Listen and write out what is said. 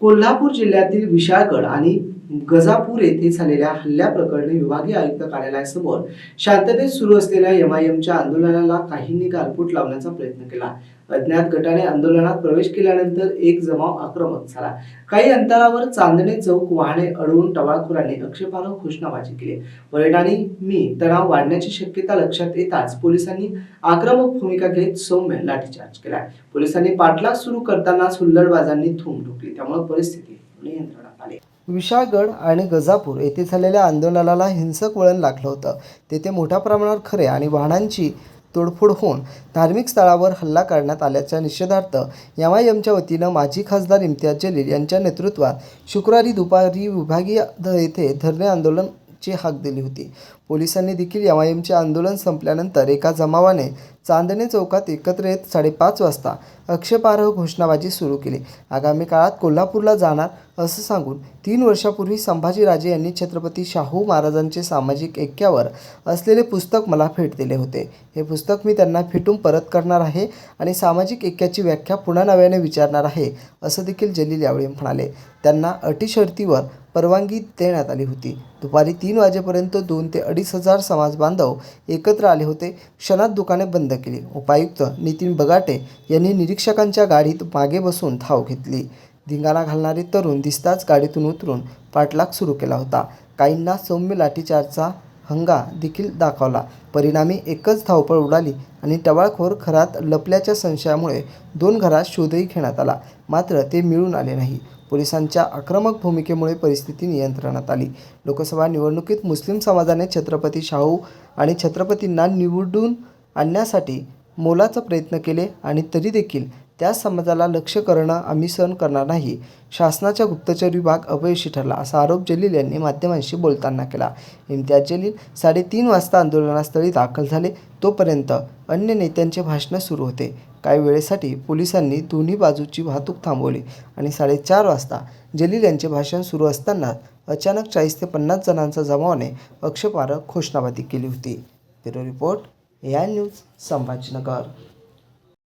कोल्हापूर जिल्ह्यातील विशाळगड आणि गजापूर येथे झालेल्या हल्ल्याप्रकरणी विभागीय आयुक्त कार्यालयासमोर शांततेत सुरू असलेल्या एमआयएमच्या आंदोलनाला काहींनी गालबोट लावण्याचा प्रयत्न केला. अज्ञात गटाने आंदोलनात प्रवेश केल्यानंतर एक जमाव आक्रमक झाला. काही अंतरावर चांदणे चौक वाहने अडवून टवाळखोरांनी आक्षेपार्ह घोषणाबाजी केली. परिणामी मी तणाव वाढण्याची शक्यता लक्षात येताच पोलिसांनी आक्रमक भूमिका घेत सौम्य लाठीचार्ज केला. पोलिसांनी पाठलाग सुरू करतानाच हुल्लडबाजांनी थूम ठोकली. त्यामुळे परिस्थिती नियंत्रणात आली. विशाळगड आणि गजापूर येथे झालेल्या आंदोलनाला हिंसक वळण लागलं होतं. तेथे मोठ्या प्रमाणावर खरे आणि वाहनांची तोडफोड होऊन धार्मिक स्थळावर हल्ला करण्यात आल्याच्या निषेधार्थ एम आय एमच्या वतीनं माजी खासदार इम्तियाज जलील यांच्या नेतृत्वात शुक्रवारी दुपारी विभागीय येथे धरणे आंदोलन ची हाक दिली होती. पोलिसांनी देखील एम आय एमचे आंदोलन संपल्यानंतर एका जमावाने चांदणी चौकात एकत्र येत साडेपाच वाजता अक्षपार्ह घोषणाबाजी सुरू केली. आगामी काळात कोल्हापूरला जाणार असं सांगून तीन वर्षापूर्वी संभाजीराजे यांनी छत्रपती शाहू महाराजांचे सामाजिक ऐक्यावर असलेले पुस्तक मला भेट दिले होते. हे पुस्तक मी त्यांना फिटून परत करणार आहे आणि सामाजिक ऐक्याची व्याख्या पुन्हा नव्याने विचारणार आहे असं देखील जलील यावेळी म्हणाले. त्यांना अटी शर्तीवर परवानगी देण्यात आली होती. दुपारी तीन वाजेपर्यंत दोन ते अडीच हजार समाज बांधव एकत्र आले होते. क्षणात दुकाने बंद केली. उपायुक्त नितीन बगाटे यांनी निरीक्षकांच्या गाडीत मागे बसून धाव घेतली. धिंगाणा घालणारे तरुण दिसताच गाडीतून उतरून पाठलाग सुरू केला होता. काहींना सौम्य लाठीचार्जचा हंगा देखील दाखवला. परिणामी एकच धावपळ उडाली आणि टवाळखोर घरात लपल्याच्या संशयामुळे दोन घरात शोधही घेण्यात आला. मात्र ते मिळून आले नाही. पोलिसांच्या आक्रमक भूमिकेमुळे परिस्थिती नियंत्रणात आली. लोकसभा निवडणुकीत मुस्लिम समाजाने छत्रपती शाहू आणि छत्रपतींना निवडून आणण्यासाठी मोलाचा प्रयत्न केले आणि तरी देखील त्या समाजाला लक्ष करणं आम्ही सहन करणार नाही. शासनाच्या गुप्तचर विभाग अपयशी ठरला असा आरोप जलील यांनी माध्यमांशी बोलताना केला. इम्तियाज जलील साडेतीन वाजता आंदोलनास्थळी दाखल झाले. तोपर्यंत अन्य नेत्यांचे भाषणं सुरू होते. काही वेळेसाठी पोलिसांनी दोन्ही बाजूची वाहतूक थांबवली आणि साडेचार वाजता जलील यांचे भाषण सुरू असताना अचानक चाळीस ते पन्नास जणांचा जमावाने पक्षपारक घोषणाबाजी केली होती. Bureau report या न्यूज संभाजीनगर